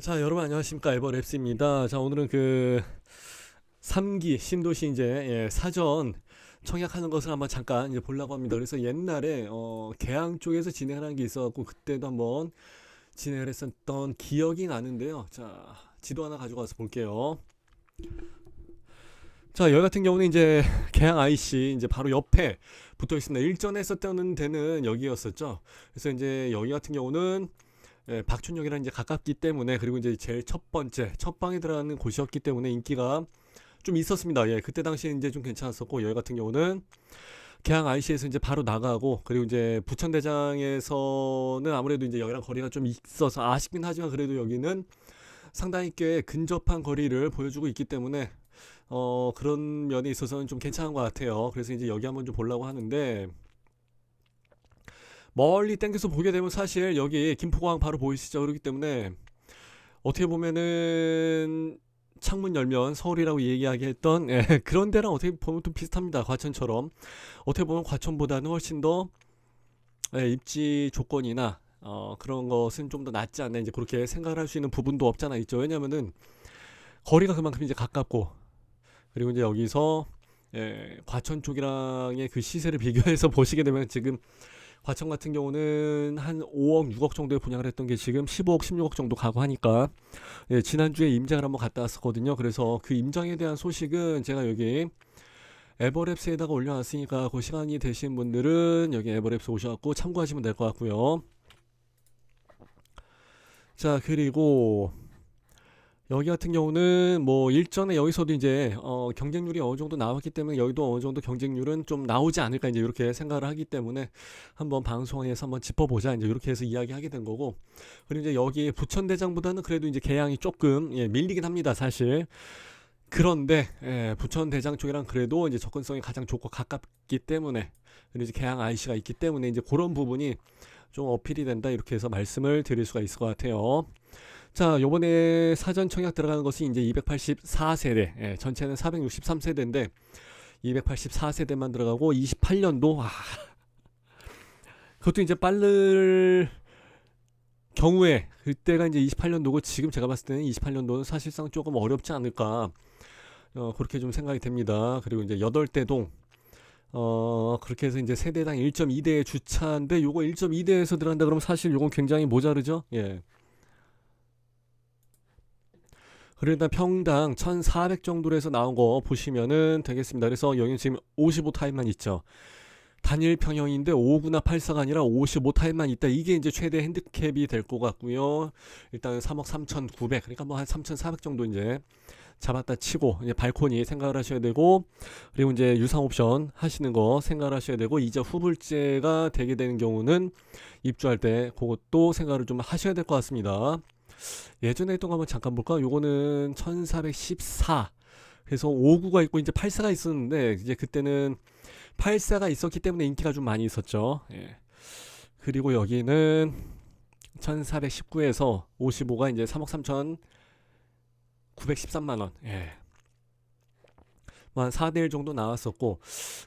자, 여러분 안녕하십니까? 에버랩스입니다. 자, 오늘은 그 3기 신도시 이제 예, 사전 청약하는 것을 한번 잠깐 이제 보려고 합니다. 그래서 옛날에 어, 개항 쪽에서 진행하는 게 있어갖고 그때도 한번 진행을 했었던 기억이 나는데요. 자, 지도 하나 와서 볼게요. 자, 여기 같은 경우는 이제 개항 IC 이제 바로 옆에 붙어 있습니다. 일전에 했었던 데는 여기였었죠. 그래서 이제 여기 같은 경우는 예, 박춘역이랑 이제 가깝기 때문에 그리고 이제 제일 첫 번째 첫 방에 들어가는 곳이었기 때문에 인기가 좀 있었습니다. 예, 그때 당시에 이제 좀 괜찮았었고 여기 같은 경우는 개항 IC에서 이제 바로 나가고 그리고 이제 부천대장에서는 아무래도 이제 여기랑 거리가 좀 있어서 아쉽긴 하지만 그래도 여기는 상당히 꽤 근접한 거리를 보여주고 있기 때문에 어 그런 면에 있어서는 좀 괜찮은 것 같아요. 그래서 이제 여기 한번 좀 보려고 하는데 멀리 땡겨서 보게 되면 사실 여기 김포공항 바로 보이시죠? 그렇기 때문에 어떻게 보면은 창문 열면 서울이라고 얘기하게 했던 예, 그런 데랑 어떻게 보면 또 비슷합니다. 과천처럼 어떻게 보면 과천보다는 훨씬 더 예, 입지 조건이나 어, 그런 것은 좀 더 낫지 않나 이제 그렇게 생각을 할 수 있는 부분도 없잖아 있죠. 왜냐면은 거리가 그만큼 이제 가깝고 그리고 이제 여기서 예, 과천 쪽이랑의 그 시세를 비교해서 보시게 되면 지금 과천 같은 경우는 한 5억, 6억 정도에 분양을 했던 게 지금 15억, 16억 정도 가고 하니까 예, 지난주에 임장을 한번 갔다 왔었거든요. 그래서 그 임장에 대한 소식은 제가 여기 에버랩스에다가 올려놨으니까 그 시간이 되신 분들은 여기 에버랩스 오셔갖고 참고하시면 될 것 같고요. 자, 그리고 여기 같은 경우는 뭐 일전에 여기서도 이제 어 경쟁률이 어느 정도 나왔기 때문에 여기도 어느 정도 경쟁률은 좀 나오지 않을까 이제 이렇게 생각을 하기 때문에 한번 방송에서 한번 짚어보자 이제 이렇게 해서 이야기하게 된 거고 그리고 이제 여기 부천대장보다는 그래도 이제 개양이 조금 예, 밀리긴 합니다 사실 그런데 예, 부천 대장 쪽이랑 그래도 이제 접근성이 가장 좋고 가깝기 때문에 그리고 이제 개양 IC가 있기 때문에 이제 그런 부분이 좀 어필이 된다 이렇게 해서 말씀을 드릴 수가 있을 것 같아요. 자, 요번에 사전 청약 들어가는 것이 이제 284세대, 예, 전체는 463세대인데 284세대만 들어가고 28년도 와. 그것도 이제 빠를 경우에 그때가 이제 28년도고 지금 제가 봤을 때는 28년도는 사실상 조금 어렵지 않을까 어, 그렇게 좀 생각이 됩니다. 그리고 이제 8대 동 어, 그렇게 해서 이제 세대당 1.2대의 주차인데 요거 1.2대에서 들어간다 그러면 사실 요건 굉장히 모자르죠. 예. 그러다 평당 1,400 정도로 해서 나온 거 보시면은 되겠습니다. 그래서 여기 지금 55 타입만 있죠. 단일 평형인데 5구나 8사가 아니라 55 타입만 있다. 이게 이제 최대 핸디캡이 될 것 같고요. 일단 3억 3,900 그러니까 뭐 한 3,400 정도 이제 잡았다 치고 이제 발코니 생각을 하셔야 되고 그리고 이제 유상 옵션 하시는 거 생각을 하셔야 되고 이자 후불제가 되게 되는 경우는 입주할 때 그것도 생각을 좀 하셔야 될 것 같습니다. 예전에 했던 거 한번 잠깐 볼까? 요거는 1414. 그래서 59가 있고 이제 84가 있었는데 이제 그때는 84가 있었기 때문에 인기가 좀 많이 있었죠. 예. 그리고 여기는 1419에서 55가 이제 3억 3천 913만 원. 예. 뭐한 4대 1 정도 나왔었고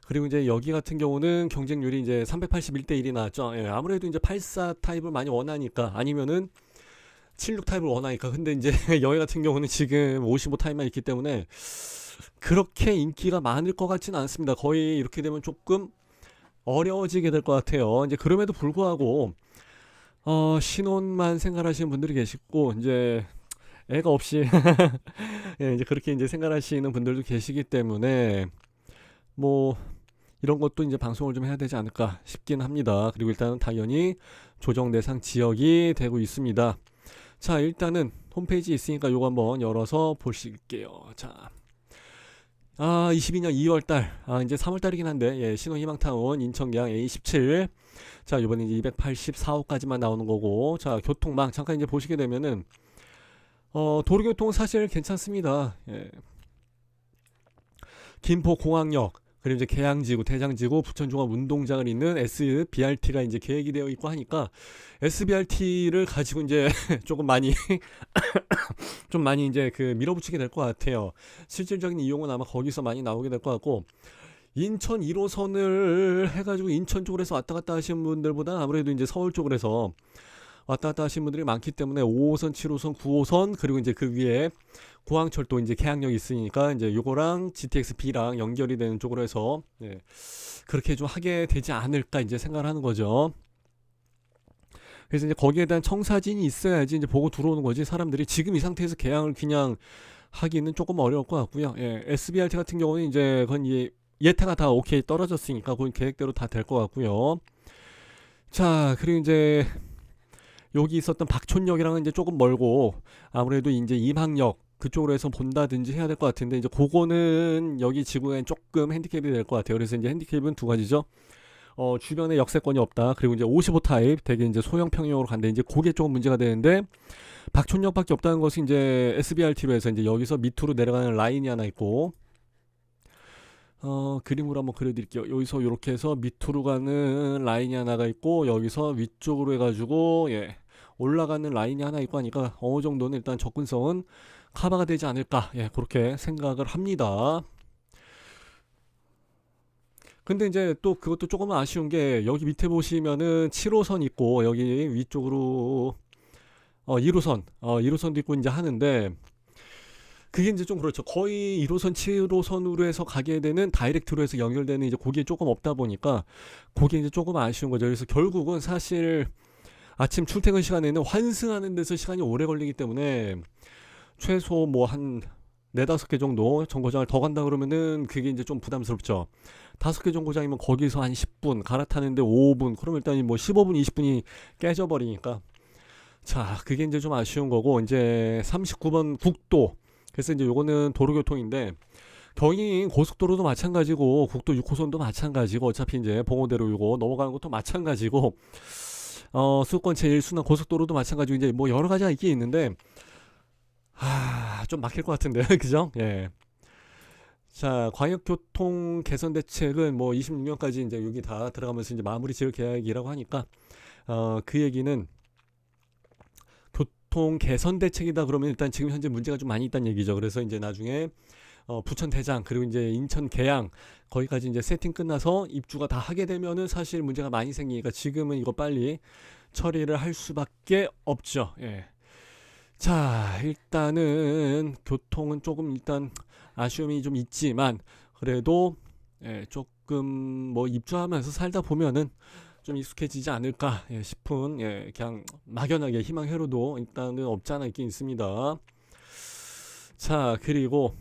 그리고 이제 여기 같은 경우는 경쟁률이 이제 381대 1이 나왔죠. 예. 아무래도 이제 84 타입을 많이 원하니까 아니면은 76 타입을 원하니까 근데 이제 여기 같은 경우는 지금 55 타입만 있기 때문에 그렇게 인기가 많을 것 같지는 않습니다. 거의 이렇게 되면 조금 어려워지게 될 것 같아요. 이제 그럼에도 불구하고 어, 신혼만 생각하시는 분들이 계시고 이제 애가 없이 예, 이제 그렇게 이제 생각하시는 분들도 계시기 때문에 뭐 이런 것도 이제 방송을 좀 해야 되지 않을까 싶긴 합니다. 그리고 일단은 당연히 조정 대상 지역이 되고 있습니다. 자, 일단은 홈페이지 있으니까 요거 한번 열어서 보실게요. 자. 아, 22년 2월 달. 아, 이제 3월 달이긴 한데. 예, 신혼희망타운 인천경 A17. 자, 요번에 이제 284호까지만 나오는 거고. 자, 교통망 잠깐 이제 보시게 되면은 어, 도로교통은 사실 괜찮습니다. 예. 김포공항역 그리고 이제 계양지구, 대장지구, 부천종합운동장을 잇는 SBRT가 이제 계획이 되어 있고 하니까 SBRT를 가지고 이제 조금 많이 좀 많이 이제 그 밀어붙이게 될 것 같아요. 실질적인 이용은 아마 거기서 많이 나오게 될 것 같고 인천 1호선을 해가지고 인천 쪽으로 해서 왔다 갔다 하시는 분들보다 아무래도 이제 서울 쪽으로 해서 왔다 갔다 하신 분들이 많기 때문에 5호선, 7호선, 9호선 그리고 이제 그 위에 공항철도 이제 계약력이 있으니까 이제 요거랑 GTX-B랑 연결이 되는 쪽으로 해서 예, 그렇게 좀 하게 되지 않을까 이제 생각을 하는 거죠. 그래서 이제 거기에 대한 청사진이 있어야지 이제 보고 들어오는 거지 사람들이 지금 이 상태에서 계약을 그냥 하기는 조금 어려울 것 같고요. 예, SBRT 같은 경우는 이제 그건 이 예타가 다 오케이 떨어졌으니까 그건 계획대로 다 될 것 같고요. 자, 그리고 이제 여기 있었던 박촌역이랑은 이제 조금 멀고 아무래도 이제 임항역 그쪽으로 해서 본다든지 해야 될 것 같은데 이제 그거는 여기 지구엔 조금 핸디캡이 될 것 같아요. 그래서 이제 핸디캡은 두 가지죠. 어, 주변에 역세권이 없다. 그리고 이제 55 타입 되게 이제 소형 평형으로 간데 이제 그게 조금 문제가 되는데 박촌역밖에 없다는 것은 이제 SBRT로 해서 이제 여기서 밑으로 내려가는 라인이 하나 있고 어, 그림으로 한번 그려드릴게요. 여기서 이렇게 해서 밑으로 가는 라인이 하나가 있고 여기서 위쪽으로 해가지고 예 올라가는 라인이 하나 있고 하니까 어느 정도는 일단 접근성은 커버가 되지 않을까 예 그렇게 생각을 합니다. 근데 이제 또 그것도 조금 아쉬운 게 여기 밑에 보시면은 7호선 있고 여기 위쪽으로 어 1호선 어 1호선도 있고 이제 하는데 그게 이제 좀 그렇죠. 거의 1호선, 7호선으로 해서 가게 되는 다이렉트로 해서 연결되는 이제 그게 조금 없다 보니까 그게 이제 조금 아쉬운 거죠. 그래서 결국은 사실 아침 출퇴근 시간에는 환승하는 데서 시간이 오래 걸리기 때문에 최소 뭐 한 네다섯 개 정도 정거장을 더 간다 그러면은 그게 이제 좀 부담스럽죠. 다섯 개 정거장이면 거기서 한 10분 갈아타는데 5분 그러면 일단 뭐 15분 20분이 깨져버리니까 자 그게 이제 좀 아쉬운 거고 이제 39번 국도 그래서 이제 요거는 도로교통인데 경인 고속도로도 마찬가지고 국도 6호선도 마찬가지고 어차피 이제 봉오대로 요거 넘어가는 것도 마찬가지고 어 수도권 제1순환 고속도로도 마찬가지고 이제 뭐 여러 가지가 있긴 있는데 아좀 막힐 것 같은데 그죠? 예. 자, 광역교통 개선 대책은 뭐 26년까지 이제 여기 다 들어가면서 이제 마무리 지을 계획이라고 하니까 어 그 얘기는 교통 개선 대책이다 그러면 일단 지금 현재 문제가 좀 많이 있다는 얘기죠. 그래서 이제 나중에 어, 부천 대장 그리고 이제 인천 계양 거기까지 이제 세팅 끝나서 입주가 다 하게 되면은 사실 문제가 많이 생기니까 지금은 이거 빨리 처리를 할 수밖에 없죠. 예. 자, 일단은 교통은 조금 일단 아쉬움이 좀 있지만 그래도 예, 조금 뭐 입주하면서 살다 보면은 좀 익숙해지지 않을까 예, 싶은 예, 그냥 막연하게 희망회로도 일단은 없지 않아 있긴 있습니다. 자 그리고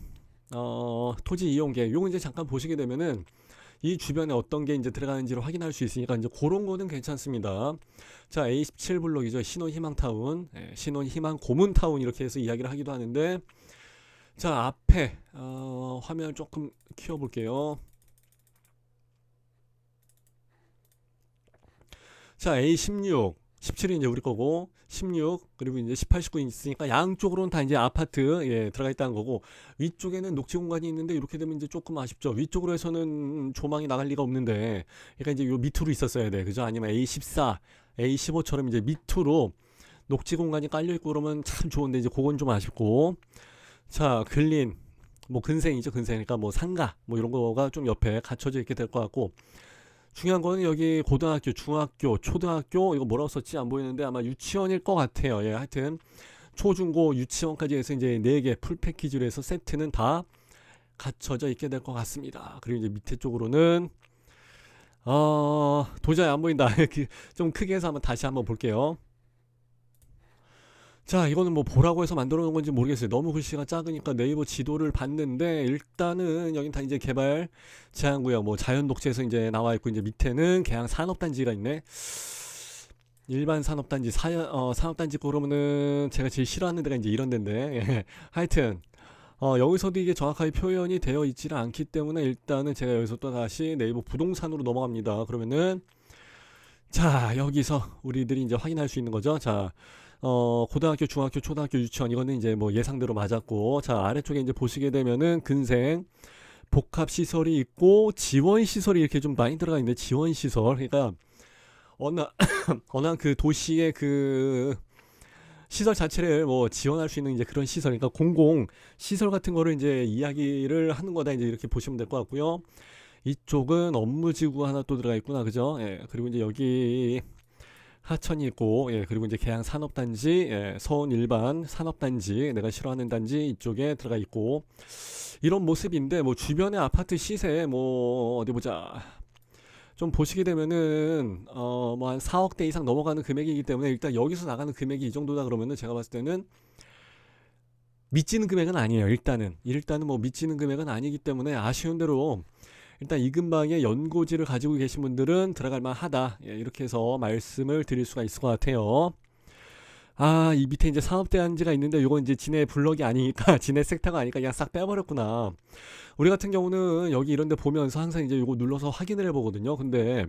어, 토지 이용계 요거 이제 잠깐 보시게 되면은 이 주변에 어떤 게 이제 들어가는지를 확인할 수 있으니까 이제 그런 거는 괜찮습니다. 자 A17 블록이죠 신혼 희망 타운, 예, 신혼 희망 고문 타운 이렇게 해서 이야기를 하기도 하는데 자 앞에 어, 화면을 조금 키워 볼게요. 자, A16, 17이 이제 우리 거고, 16, 그리고 이제 18, 19 있으니까 양쪽으로는 다 이제 아파트, 예, 들어가 있다는 거고, 위쪽에는 녹지 공간이 있는데, 이렇게 되면 이제 조금 아쉽죠. 위쪽으로 해서는 조망이 나갈 리가 없는데, 그러니까 이제 요 밑으로 있었어야 돼. 그죠? 아니면 A14, A15처럼 이제 밑으로 녹지 공간이 깔려 있고 그러면 참 좋은데, 이제 그건 좀 아쉽고, 자, 근린, 뭐 근생이죠, 근생이니까 뭐 상가, 뭐 이런 거가 좀 옆에 갖춰져 있게 될 것 같고, 중요한 거는 여기 고등학교, 중학교, 초등학교 이거 뭐라고 썼지 안 보이는데 아마 유치원일 것 같아요. 예, 하여튼 초중고 유치원까지 해서 이제 네 개 풀 패키지로 해서 세트는 다 갖춰져 있게 될 것 같습니다. 그리고 이제 밑에 쪽으로는 어 도저히 안 보인다. 좀 크게 해서 한번 다시 한번 볼게요. 자, 이거는 뭐 보라고 해서 만들어 놓은 건지 모르겠어요. 너무 글씨가 작으니까 네이버 지도를 봤는데 일단은 여긴 다 이제 개발 제한구역 뭐 자연 녹지에서 이제 나와 있고 이제 밑에는 그냥 산업 단지가 있네. 일반 산업 단지 사 어, 산업 단지 그러면은 제가 제일 싫어하는 데가 이제 이런 데인데 예. 하여튼 어, 여기서도 이게 정확하게 표현이 되어 있지는 않기 때문에 일단은 제가 여기서 또 다시 네이버 부동산으로 넘어갑니다. 그러면은 자 여기서 우리들이 이제 확인할 수 있는 거죠. 자 어, 고등학교, 중학교, 초등학교, 유치원 이거는 이제 뭐 예상대로 맞았고 자 아래쪽에 이제 보시게 되면은 근생 복합 시설이 있고 지원 시설이 이렇게 좀 많이 들어가 있는데 지원 시설 그러니까 어느 어느 그 도시의 그 시설 자체를 뭐 지원할 수 있는 이제 그런 시설 그러니까 공공 시설 같은 거를 이제 이야기를 하는 거다 이제 이렇게 보시면 될 것 같고요. 이쪽은 업무 지구 하나 또 들어가 있구나 그죠? 예. 그리고 이제 여기 하천이 있고 예, 그리고 이제 계양 산업단지, 예, 서운 일반 산업단지, 내가 싫어하는 단지 이쪽에 들어가 있고 이런 모습인데 뭐 주변의 아파트 시세 뭐 어디 보자. 좀 보시게 되면은 어 뭐 한 4억 대 이상 넘어가는 금액이기 때문에 일단 여기서 나가는 금액이 이 정도다 그러면은 제가 봤을 때는 미치는 금액은 아니에요. 일단은 일단은 뭐 미치는 금액은 아니기 때문에 아쉬운 대로 일단 이 근방에 연고지를 가지고 계신 분들은 들어갈 만하다. 예, 이렇게 해서 말씀을 드릴 수가 있을 것 같아요. 아, 이 밑에 이제 산업대안지가 있는데 요건 이제 지네 블럭이 아니니까 지네 섹터가 아니니까 그냥 싹 빼버렸구나. 우리 같은 경우는 여기 이런 데 보면서 항상 이제 요거 눌러서 확인을 해보거든요. 근데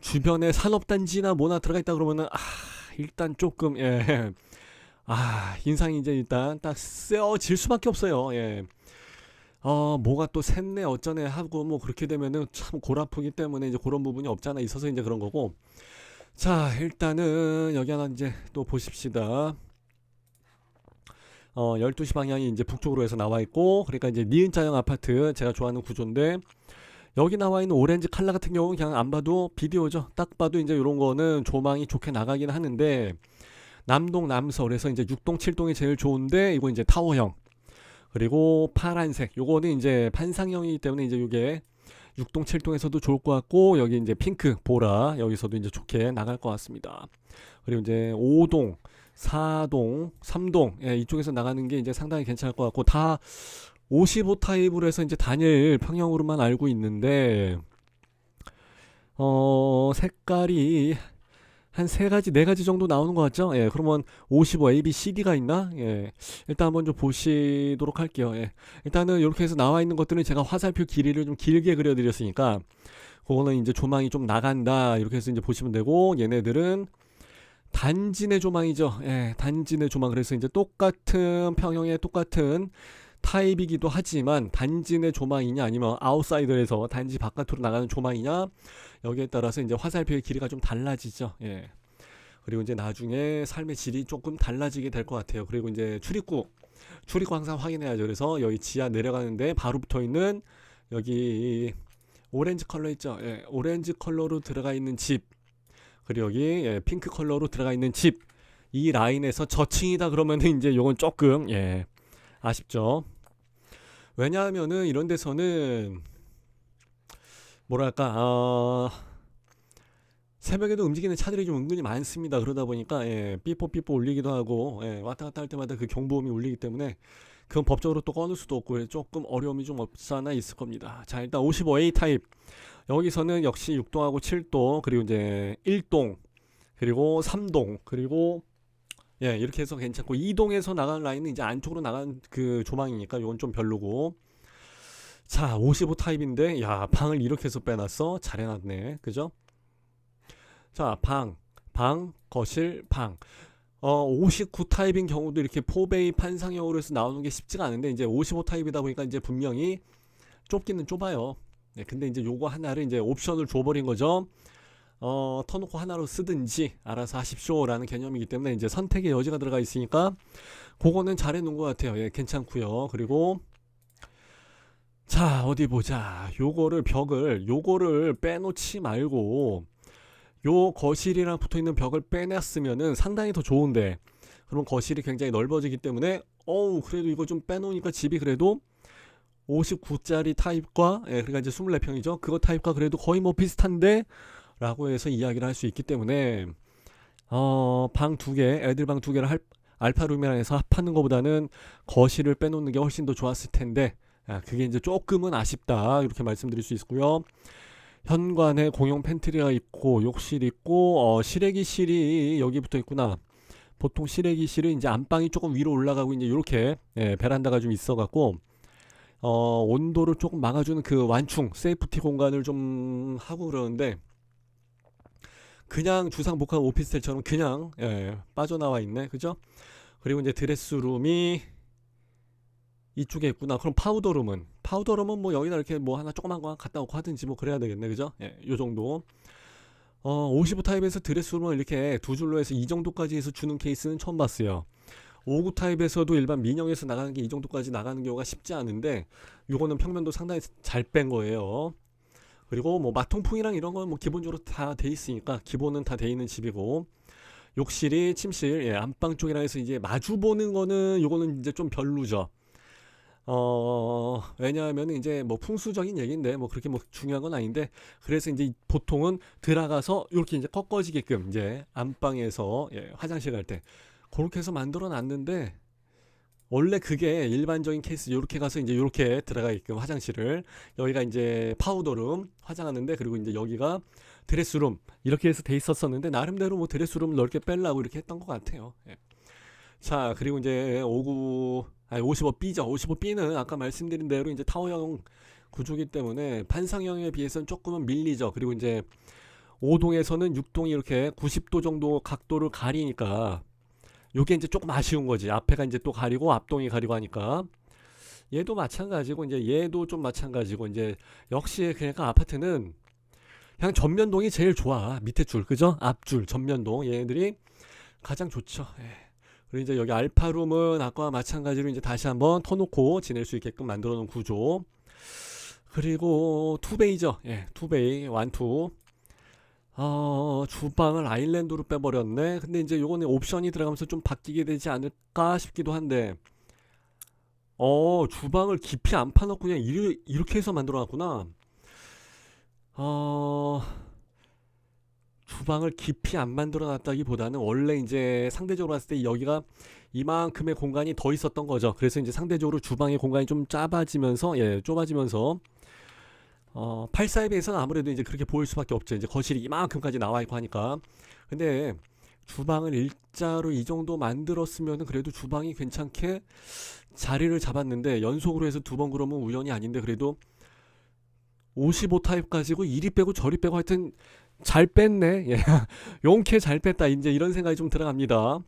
주변에 산업단지나 뭐나 들어가 있다 그러면은 아, 일단 조금 예. 아, 인상이 이제 일단 딱 쓰여질 수밖에 없어요. 예. 어, 뭐가 또 샜네 어쩌네 하고 뭐 그렇게 되면은 참 골 아프기 때문에 이제 그런 부분이 없잖아 있어서 이제 그런 거고. 자, 일단은 여기 하나 이제 또 보십시다. 어, 12시 방향이 이제 북쪽으로 해서 나와 있고, 그러니까 이제 니은자형 아파트, 제가 좋아하는 구조인데, 여기 나와 있는 오렌지 칼라 같은 경우는 그냥 안 봐도 비디오죠. 딱 봐도 이제 이런 거는 조망이 좋게 나가긴 하는데, 남동, 남서, 그래서 이제 6동, 7동이 제일 좋은데, 이거 이제 타워형. 그리고 파란색, 요거는 이제 판상형이기 때문에 이제 이게 6동, 7동에서도 좋을 것 같고 여기 이제 핑크, 보라 여기서도 이제 좋게 나갈 것 같습니다. 그리고 이제 5동, 4동, 3동 예, 이쪽에서 나가는 게 이제 상당히 괜찮을 것 같고 다 55 타입으로 해서 이제 단일 평형으로만 알고 있는데 어 색깔이 한 세 가지, 네 가지 정도 나오는 것 같죠? 예, 그러면 55 A, B, C, D가 있나? 예, 일단 한번 좀 보시도록 할게요. 예, 일단은 이렇게 해서 나와 있는 것들은 제가 화살표 길이를 좀 길게 그려드렸으니까, 그거는 이제 조망이 좀 나간다. 이렇게 해서 이제 보시면 되고, 얘네들은 단지 내 조망이죠. 예, 단지 내 조망. 그래서 이제 똑같은 평형의 똑같은 타입이기도 하지만 단지 내 조망이냐 아니면 아웃사이더에서 단지 바깥으로 나가는 조망이냐 여기에 따라서 이제 화살표의 길이가 좀 달라지죠. 예. 그리고 이제 나중에 삶의 질이 조금 달라지게 될 것 같아요. 그리고 이제 출입구, 출입구 항상 확인해야죠. 그래서 여기 지하 내려가는데 바로 붙어 있는 여기 오렌지 컬러 있죠. 예, 오렌지 컬러로 들어가 있는 집. 그리고 여기 예, 핑크 컬러로 들어가 있는 집. 이 라인에서 저층이다 그러면은 이제 요건 조금 예, 아쉽죠. 왜냐하면은 이런 데서는 뭐랄까 어, 새벽에도 움직이는 차들이 좀 은근히 많습니다. 그러다 보니까 예, 삐뽀 삐뽀 울리기도 하고 예, 왔다 갔다 할 때마다 그 경보음이 울리기 때문에 그건 법적으로 또 꺼낼 수도 없고 조금 어려움이 좀 없지 않아 있을 겁니다. 자 일단 55A 타입 여기서는 역시 6동하고 7동 그리고 이제 1동 그리고 3동 그리고 예 이렇게 해서 괜찮고 2동에서 나가는 라인은 이제 안쪽으로 나가는 그 조망이니까 이건 좀 별로고 자, 55 타입인데, 야, 방을 이렇게 해서 빼놨어? 잘 해 놨네. 그죠? 자, 방, 방, 거실, 방. 어, 59 타입인 경우도 이렇게 포베이 판상형으로 해서 나오는 게 쉽지가 않은데, 이제 55 타입이다 보니까 이제 분명히 좁기는 좁아요. 네, 근데 이제 요거 하나를 이제 옵션을 줘버린 거죠. 어, 터놓고 하나로 쓰든지 알아서 하십시오라는 개념이기 때문에 이제 선택의 여지가 들어가 있으니까 그거는 잘 해 놓은 것 같아요. 예, 괜찮고요. 그리고 자, 어디 보자. 요거를 벽을 요거를 빼놓지 말고 요 거실이랑 붙어 있는 벽을 빼냈으면은 상당히 더 좋은데 그럼 거실이 굉장히 넓어지기 때문에 어우 그래도 이거 좀 빼놓으니까 집이 그래도 59짜리 타입과 예, 그러니까 이제 24평이죠. 그거 타입과 그래도 거의 뭐 비슷한데 라고 해서 이야기를 할 수 있기 때문에 어, 방 두 개, 애들 방 두 개를 할, 알파룸이랑 해서 합하는 것보다는 거실을 빼놓는 게 훨씬 더 좋았을 텐데 아, 그게 이제 조금은 아쉽다 이렇게 말씀드릴 수 있고요. 현관에 공용 팬트리가 있고 욕실 있고 어, 실외기실이 여기 붙어 있구나. 보통 실외기실은 이제 안방이 조금 위로 올라가고 이제 이렇게 예, 베란다가 좀 있어갖고 어, 온도를 조금 막아주는 그 완충 세이프티 공간을 좀 하고 그러는데 그냥 주상복합 오피스텔처럼 그냥 예, 빠져나와 있네, 그죠? 그리고 이제 드레스룸이 이쪽에 있구나. 그럼 파우더룸은 파우더룸은 뭐 여기다 이렇게 뭐 하나 조그만 거 갖다 놓고 하든지 뭐 그래야 되겠네, 그죠? 예, 요 정도. 어, 55 타입에서 드레스룸을 이렇게 두 줄로 해서 이 정도까지 해서 주는 케이스는 처음 봤어요. 59 타입에서도 일반 민영에서 나가는 게 이 정도까지 나가는 경우가 쉽지 않은데 요거는 평면도 상당히 잘 뺀 거예요. 그리고 뭐 마통풍이랑 이런 건 뭐 기본적으로 다 돼 있으니까 기본은 다 돼 있는 집이고 욕실이 침실 예, 안방 쪽이라 해서 이제 마주 보는 거는 요거는 이제 좀 별로죠. 어, 왜냐하면 이제 뭐 풍수적인 얘기인데 뭐 그렇게 뭐 중요한 건 아닌데 그래서 이제 보통은 들어가서 이렇게 이제 꺾어지게끔 이제 안방에서 예, 화장실 갈 때 그렇게 해서 만들어 놨는데 원래 그게 일반적인 케이스 이렇게 가서 이제 이렇게 들어가게끔 화장실을 여기가 이제 파우더룸 화장하는데 그리고 이제 여기가 드레스룸 이렇게 해서 돼 있었었는데 나름대로 뭐 드레스룸 넓게 빼려고 이렇게 했던 것 같아요. 예. 자 그리고 이제 59 아니 55B죠. 55B는 아까 말씀드린 대로 이제 타워형 구조기 때문에 판상형에 비해서는 조금은 밀리죠. 그리고 이제 5동에서는 6동이 이렇게 90도 정도 각도를 가리니까 요게 이제 조금 아쉬운 거지. 앞에가 이제 또 가리고 앞동이 가리고 하니까 얘도 마찬가지고 이제 얘도 좀 마찬가지고 이제 역시 그러니까 아파트는 그냥 전면동이 제일 좋아. 밑에 줄 그죠? 앞줄 전면동 얘네들이 가장 좋죠. 예. 그리고 이제 여기 알파룸은 아까와 마찬가지로 이제 다시 한번 터놓고 지낼 수 있게끔 만들어 놓은 구조. 그리고 투베이죠. 예, 투베이 완투. 어, 주방을 아일랜드로 빼버렸네. 근데 이제 요거는 옵션이 들어가면서 좀 바뀌게 되지 않을까 싶기도 한데. 어, 주방을 깊이 안 파놓고 그냥 이르, 이렇게 해서 만들어 놨구나. 어, 주방을 깊이 안 만들어 놨다기보다는 원래 이제 상대적으로 봤을 때 여기가 이만큼의 공간이 더 있었던 거죠. 그래서 이제 상대적으로 주방의 공간이 좀 짧아지면서 예, 좁아지면서 어, 84에 비해서는 아무래도 이제 그렇게 보일 수밖에 없죠. 이제 거실이 이만큼까지 나와 있고 하니까. 근데 주방을 일자로 이 정도 만들었으면 그래도 주방이 괜찮게 자리를 잡았는데 연속으로 해서 두 번 그러면 우연이 아닌데 그래도 55 타입 가지고 이리 빼고 저리 빼고 하여튼 잘 뺐네. 예. 용케 잘 뺐다. 이제 이런 생각이 좀 들어갑니다.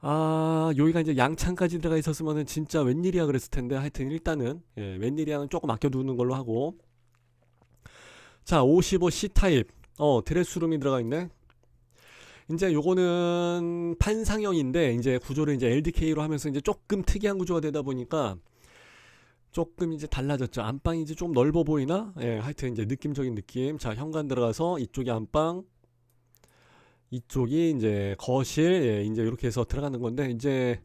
아, 여기가 이제 양창까지 들어가 있었으면은 진짜 웬일이야 그랬을 텐데 하여튼 일단은 예, 웬일이야는 조금 아껴두는 걸로 하고 자, 55 C 타입. 어, 드레스룸이 들어가 있네. 이제 요거는 판상형인데 이제 구조를 이제 LDK로 하면서 이제 조금 특이한 구조가 되다 보니까 조금 이제 달라졌죠. 안방이 이제 좀 넓어 보이나? 예, 하여튼 이제 느낌적인 느낌. 자, 현관 들어가서 이쪽이 안방, 이쪽이 이제 거실, 예, 이제 이렇게 해서 들어가는 건데 이제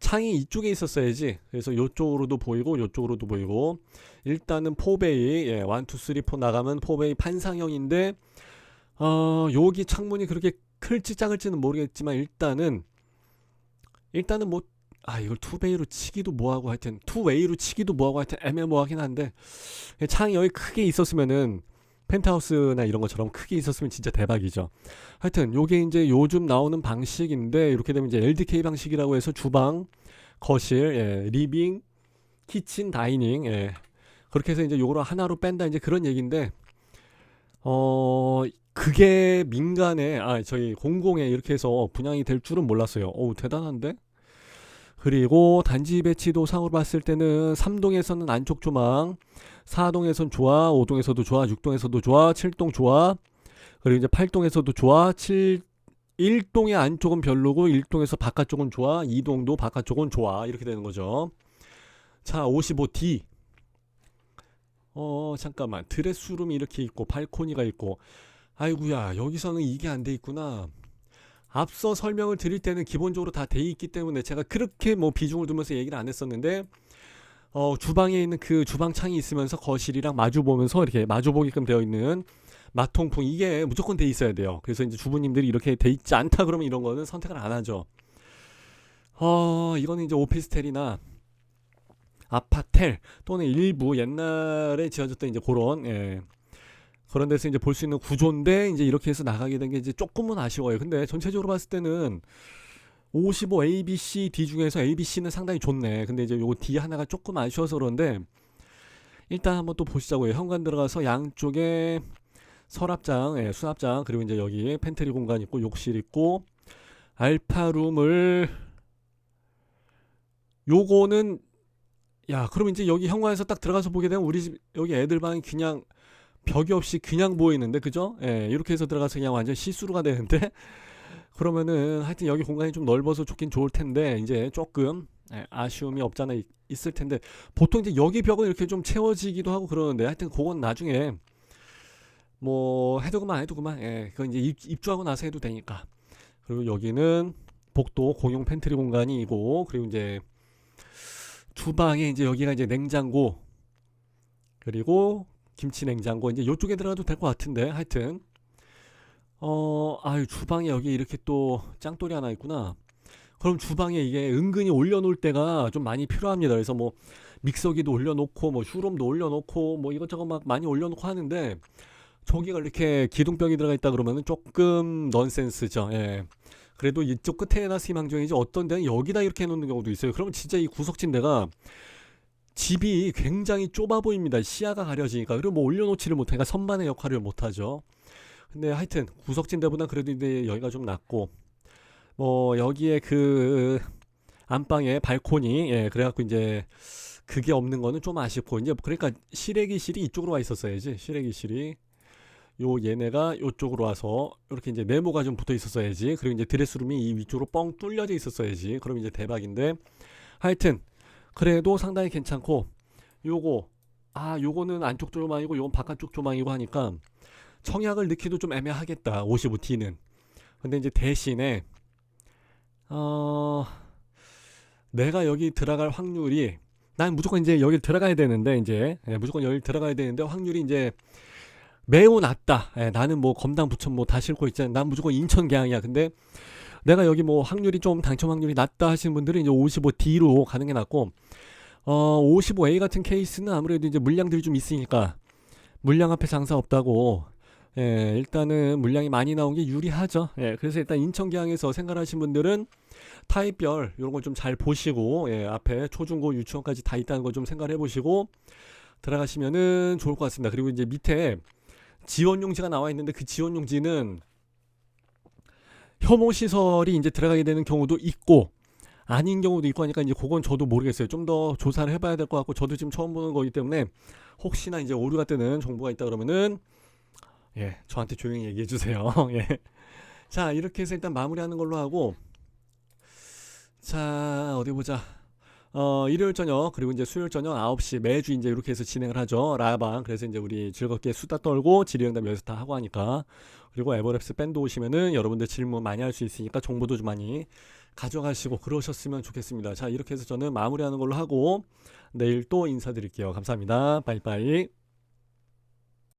창이 이쪽에 있었어야지. 그래서 이쪽으로도 보이고 이쪽으로도 보이고 일단은 포베이, 예, 1, 2, 3, 4 나가면 포베이 판상형인데 어, 여기 창문이 그렇게 클지 작을지는 모르겠지만 일단은 일단은 뭐 아 이걸 투베이로 치기도 뭐하고 하여튼 투웨이로 치기도 뭐하고 하여튼 애매모호하긴 한데 창이 여기 크게 있었으면은 펜트하우스나 이런 것처럼 크게 있었으면 진짜 대박이죠. 하여튼 요게 이제 요즘 나오는 방식인데 이렇게 되면 이제 LDK 방식이라고 해서 주방, 거실, 예, 리빙, 키친, 다이닝 예. 그렇게 해서 이제 요거를 하나로 뺀다 이제 그런 얘기인데 어 그게 민간에 아 저희 공공에 이렇게 해서 분양이 될 줄은 몰랐어요. 오 대단한데? 그리고 단지 배치도 상으로 봤을 때는 3동에서는 안쪽 조망, 4동에선 좋아, 5동에서도 좋아, 6동에서도 좋아, 7동 좋아, 그리고 이제 8동에서도 좋아, 7 1동의 안쪽은 별로고 1동에서 바깥쪽은 좋아, 2동도 바깥쪽은 좋아. 이렇게 되는 거죠. 자, 55D. 어, 잠깐만. 드레스룸이 이렇게 있고 발코니가 있고 아이구야, 여기서는 이게 안 돼 있구나. 앞서 설명을 드릴 때는 기본적으로 다 돼 있기 때문에 제가 그렇게 뭐 비중을 두면서 얘기를 안 했었는데 어, 주방에 있는 그 주방 창이 있으면서 거실이랑 마주 보면서 이렇게 마주 보게끔 되어 있는 마통풍 이게 무조건 돼 있어야 돼요. 그래서 이제 주부님들이 이렇게 돼 있지 않다 그러면 이런 거는 선택을 안 하죠. 어, 이거는 이제 오피스텔이나 아파텔 또는 일부 옛날에 지어졌던 이제 그런 예, 그런 데서 이제 볼 수 있는 구조인데 이제 이렇게 해서 나가게 된 게 이제 조금은 아쉬워요. 근데 전체적으로 봤을 때는 55 A, B, C, D 중에서 A, B, C는 상당히 좋네. 근데 이제 요거 D 하나가 조금 아쉬워서 그런데 일단 한번 또 보시자고요. 현관 들어가서 양쪽에 서랍장, 예, 수납장 그리고 이제 여기 팬트리 공간 있고 욕실 있고 알파룸을 요거는 야, 그럼 이제 여기 현관에서 딱 들어가서 보게 되면 우리 집 여기 애들 방이 그냥 벽이 없이 그냥 보이는데 그죠? 예, 이렇게 해서 들어가서 그냥 완전 시스루가 되는데 그러면은 하여튼 여기 공간이 좀 넓어서 좋긴 좋을 텐데 이제 조금 예, 아쉬움이 없잖아 있, 을 텐데 보통 이제 여기 벽은 이렇게 좀 채워지기도 하고 그러는데 하여튼 그건 나중에 뭐 해두고만 해두고만 예 그건 이제 입, 입주하고 나서 해도 되니까. 그리고 여기는 복도 공용 팬트리 공간이고 그리고 이제 주방에 이제 여기가 이제 냉장고 그리고 김치 냉장고 이제 요쪽에 들어가도 될 것 같은데 하여튼 어 아유 주방에 여기 이렇게 또 짱돌이 하나 있구나 그럼 주방에 이게 은근히 올려놓을 때가 좀 많이 필요합니다 그래서 뭐 믹서기도 올려놓고 뭐 휴롬도 올려놓고 뭐 이것저것 막 많이 올려놓고 하는데 저기가 이렇게 기둥벽이 들어가 있다 그러면은 조금 넌센스죠 예 그래도 이쪽 끝에 해놨으 희망정이지 어떤 데는 여기다 이렇게 해놓는 경우도 있어요 그러면 진짜 이 구석진 데가 집이 굉장히 좁아 보입니다. 시야가 가려지니까. 그리고 뭐 올려놓지를 못하니까 선반의 역할을 못하죠. 근데 하여튼 구석진 데보다 그래도 이제 여기가 좀 낫고 뭐 여기에 그 안방에 발코니 예 그래갖고 이제 그게 없는 거는 좀 아쉽고 이제 그러니까 실외기실이 이쪽으로 와 있었어야지. 실외기실이 요 얘네가 요쪽으로 와서 이렇게 이제 네모가 좀 붙어 있었어야지. 그리고 이제 드레스룸이 이 위쪽으로 뻥 뚫려져 있었어야지. 그럼 이제 대박인데. 하여튼 그래도 상당히 괜찮고 요거 아 요거는 안쪽 조망이고 요건 바깥쪽 조망이고 하니까 청약을 넣기도 좀 애매하겠다 55T는. 근데 이제 대신에 어 내가 여기 들어갈 확률이 난 무조건 이제 여기 들어가야 되는데 이제 예, 무조건 여기 들어가야 되는데 확률이 이제 매우 낮다. 예, 나는 뭐 검당 부천 뭐다 싣고 있잖아. 난 무조건 인천 계양이야. 근데 내가 여기 뭐 확률이 좀 당첨 확률이 낮다 하시는 분들은 이제 55D로 가는 게 낫고 어 55A 같은 케이스는 아무래도 이제 물량들이 좀 있으니까 물량 앞에 장사 없다고 예, 일단은 물량이 많이 나온 게 유리하죠. 예, 그래서 일단 인천기항에서 생활하신 분들은 타입별 이런 걸 좀 잘 보시고 예, 앞에 초중고 유치원까지 다 있다는 거좀 생각해 보시고 들어가시면은 좋을 것 같습니다. 그리고 이제 밑에 지원 용지가 나와 있는데 그 지원 용지는 혐오 시설이 이제 들어가게 되는 경우도 있고 아닌 경우도 있고 하니까 이제 그건 저도 모르겠어요. 좀 더 조사를 해봐야 될 것 같고 저도 지금 처음 보는 거기 때문에 혹시나 이제 오류가 뜨는 정보가 있다 그러면은 예 저한테 조용히 얘기해 주세요. 예. 자 이렇게 해서 일단 마무리하는 걸로 하고. 자 어디 보자. 어 일요일 저녁 그리고 이제 수요일 저녁 9시 매주 이제 이렇게 해서 진행을 하죠. 라방. 그래서 이제 우리 즐겁게 수다 떨고 질의응답 여기서 다 하고 하니까. 그리고 에버랩스 밴드 오시면은 여러분들 질문 많이 할 수 있으니까 정보도 좀 많이 가져가시고 그러셨으면 좋겠습니다. 자 이렇게 해서 저는 마무리하는 걸로 하고 내일 또 인사드릴게요. 감사합니다. 빠이빠이